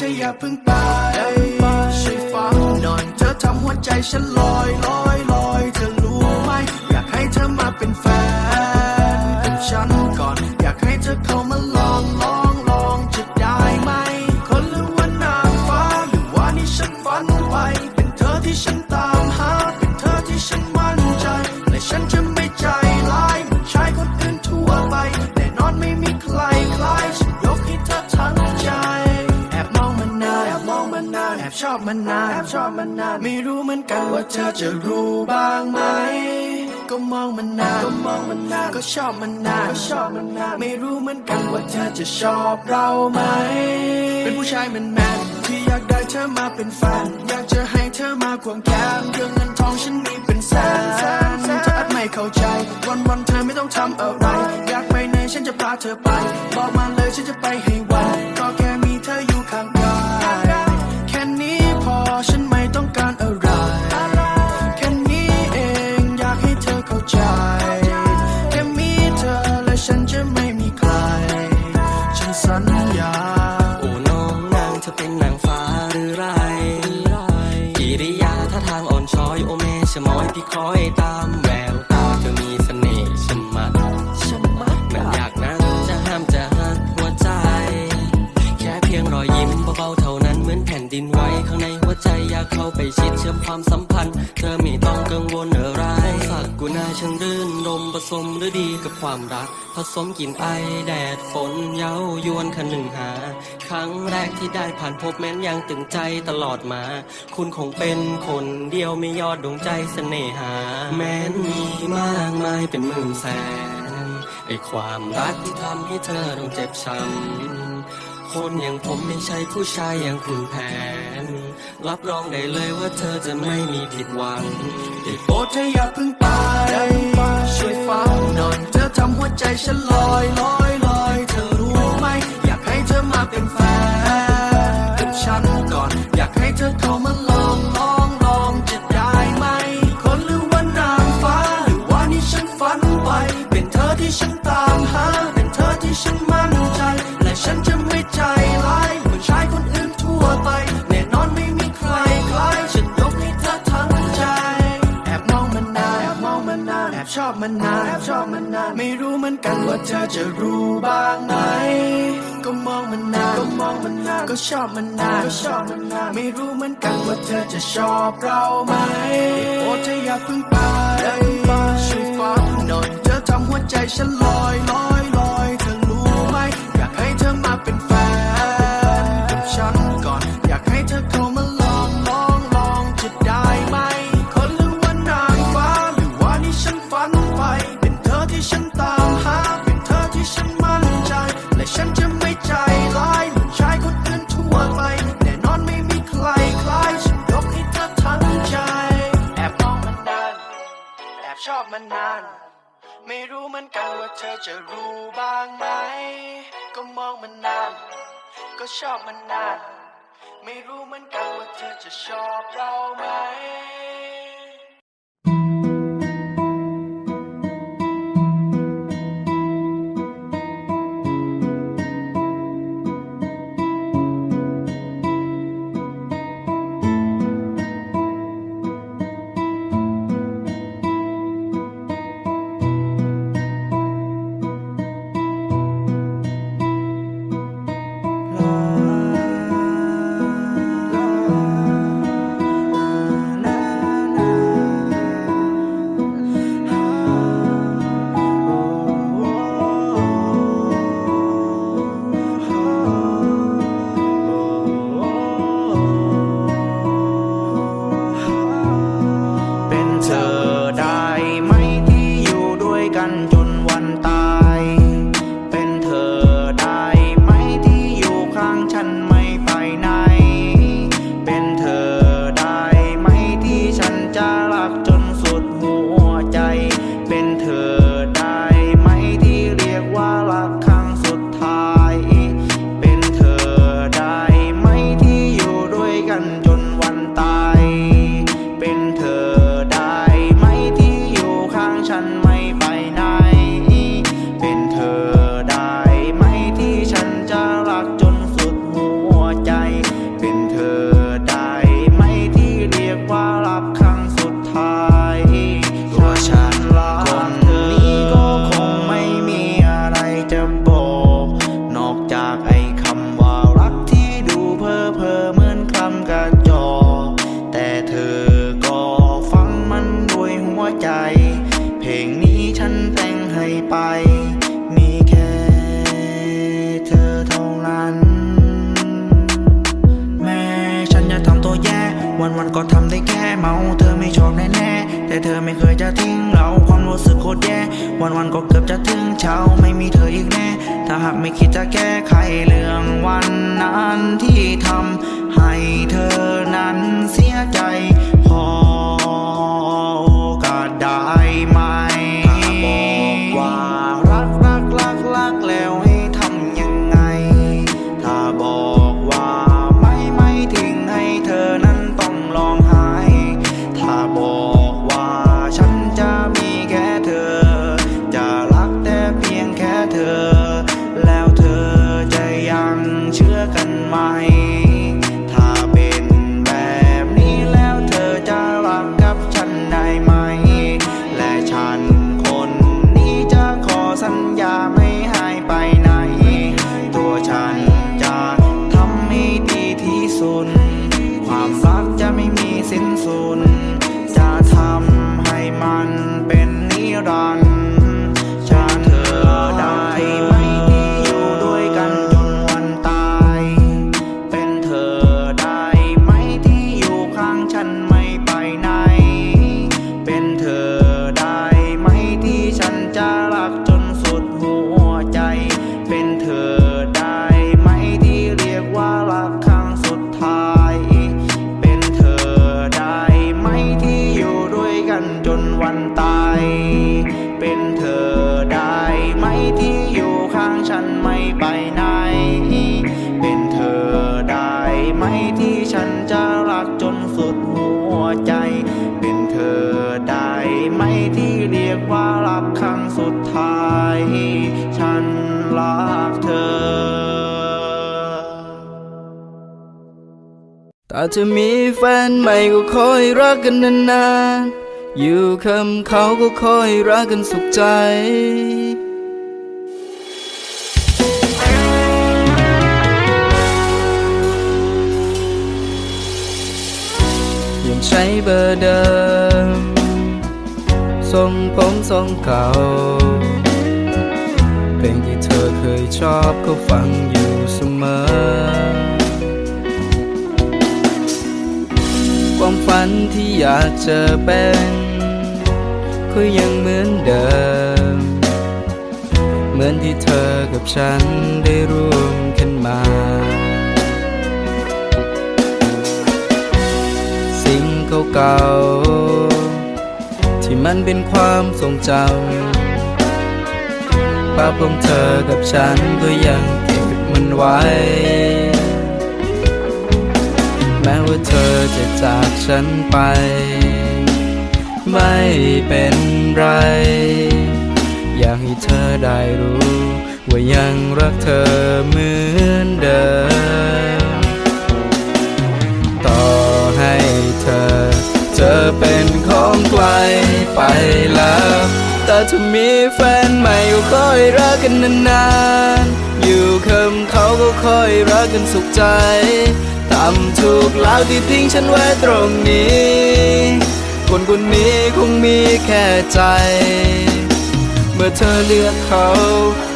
ธออย่าเพิ่งไปช่วยฟังหน่อยเธอทำหัวใจฉันลอยลอยลอยเธอรู้ไหมอยากให้เธอมาเป็นแฟน ชอบมันนานแอบชอบมันนาน ไม่รู้เหมือนกันว่าเธอจะรู้บ้างไหม ก็มองมันนานก็มองมันนาน ก็ชอบมันนานก็ชอบมันนาน ไม่รู้เหมือนกันว่าเธอจะชอบเราไหม เป็นผู้ชายแมนแมนๆที่อยากได้เธอมาเป็นแฟน อยากจะให้เธอมาควงแขนเรื่องเงินทองฉันมีเป็นแสนแสนเธออาจไม่เข้าใจ วันวันๆเธอไม่ต้องทำอะไร อยากไปไหนฉันจะพาเธอไป บอกมาเลยฉันจะไปให้ไวก็ ที่คอยตามแววตาเธอมีเสน่ห์ชะมัดชะมัดมันอยากนักจะห้ามจะหักหัวใจ แค่เพียงรอยยิ้มเบาๆเท่านั้นเหมือนแผ่นดินไหวข้างในหัวใจอยากเข้าไปชิดเชื่อมความสัมพันธ์ เธอไม่ต้องกังวลอะไร กกุณาช่างรื่นรมผสมหรือดีกับความรัก ผสมกลิ่นไอแดดฝนเย้ายวนคันหนึ่งหา ครั้งแรกที่ได้ผ่านพบแม้นยังตึงใจตลอดมา คุณคงเป็นคนเดียวไม่ยอดดวงใจเสน่หา แม้นมีมากมายเป็นหมื่นแสนไอความรักที่ทำให้เธอต้องเจ็บช้ำ คนอย่างผมไม่ใช่ผู้ชายอย่างคุณแผน รับรองได้เลยว่าเธอจะไม่มีผิดหวังได้โปรดเธออย่าเพิ่งไป ช่วยฟังหน่อยเธอทำหัวใจฉันลอยลอยลอยเธอรู้ไหม อยากให้เธอมาเป็นแฟนกับฉันก่อน มันนานไม่รู้เหมือนกันว่าเธอจะรู้บ้างไหม ก็มองมันนานก็มองมันนานก็ชอบมันนานก็ชอบมันนานไม่รู้เหมือนกันว่าเธอจะชอบเราไหมโอ้เธออย่าเพิ่งไปช่วยฟังหน่อย เธอทำหัวใจฉันลอยลอย ชอบมันนาน ไม่รู้เหมือนกันว่าเธอจะรู้บ้างไหม ก็มองมันนาน ก็ชอบมันนาน ไม่รู้เหมือนกันว่าเธอจะชอบเราไหม วันวันๆก็ทำได้แค่เมา เธอไม่ชอบแน่แต่เธอไม่เคยจะทิ้งเราความรู้สึกโคตรแย่ วันวันๆก็เกือบจะถึงเช้าไม่มีเธออีกแน่ ถ้าหากไม่คิดจะแก้ไขเรื่องวันนั้นที่ทำให้เธอนั้นเสียใจ พอโอกาสได้ อ ถ้าจะมีแฟนใหม่ก็คอยรักกันนานๆ อยู่คำเขาก็คอยรักกันสุขใจยังใช้เบอร์เดิมทรงผมทรงเก่าเพลงที่เธอเคยชอบก็ฟังอยู่เสมอ ความฝันที่อยากจะเป็น ก็ยังเหมือนเดิม เหมือนที่เธอกับฉันได้ร่วมกันมา สิ่งเก่าๆที่มันเป็นความทรงจำภาพของเธอกับฉันก็ยังเก็บมันไว้ ม้ว่าเธอจะจากฉันไป ไม่เป็นไร อยากให้เธอได้รู้ ว่ายังรักเธอเหมือนเดิม ต่อให้เธอเจอเป็นของไกลไปแล้ว แต่ถ้ามีแฟนใหม่ก็คอยรักกันนานๆอยู่คำเขาก็คอยรักกันสุขใจำถูกแล้วที่ทิ้งฉันไว้ตรงนี้ คนคนนี้คงมีแค่ใจ เมื่อเธอเลือกเขา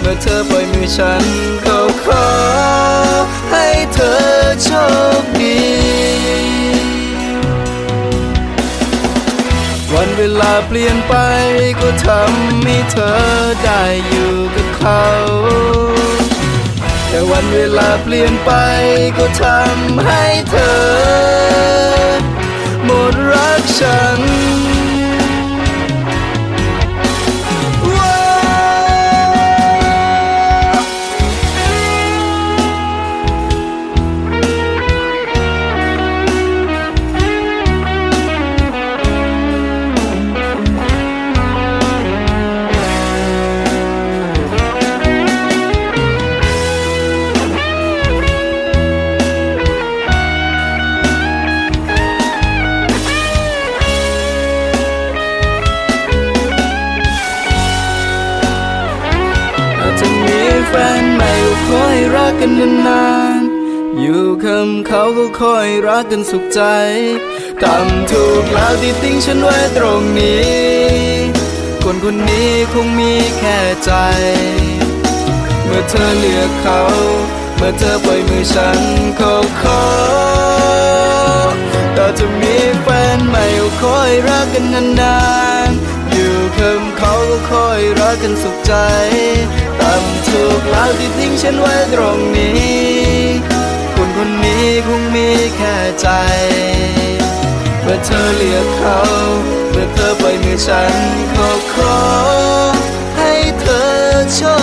เมื่อเธอปล่อยมือฉันก็ขอให้เธอโชคดีวันเวลาเปลี่ยนไปก็ทำให้เธอได้อยู่กับเขา แต่วันเวลาเปลี่ยนไปก็ทำให้เธอ หมดรักฉัน กกันนานๆ อยู่คำเขาก็คอยรักกันสุขใจทำถูกแล้วที่ทิ้งฉันไว้ตรงนี้ คนคนนี้คงมีแค่ใจ เมื่อเธอเลือกเขา เมื่อเธอปล่อยมือฉันก็ขอแต่จะมีแฟนใหม่คอยรักกันนานๆ อยู่คำเขาก็คอยรักกันสุข ใจต่ำสุขแล้วที่ทิ้งฉันไว้ตรงนี้ คุณคนนี้คงมีแค่ใจ เมื่อเธอเลืยกเขา เมื่อเธอไปล่มือฉันขอขอให้เธอโชค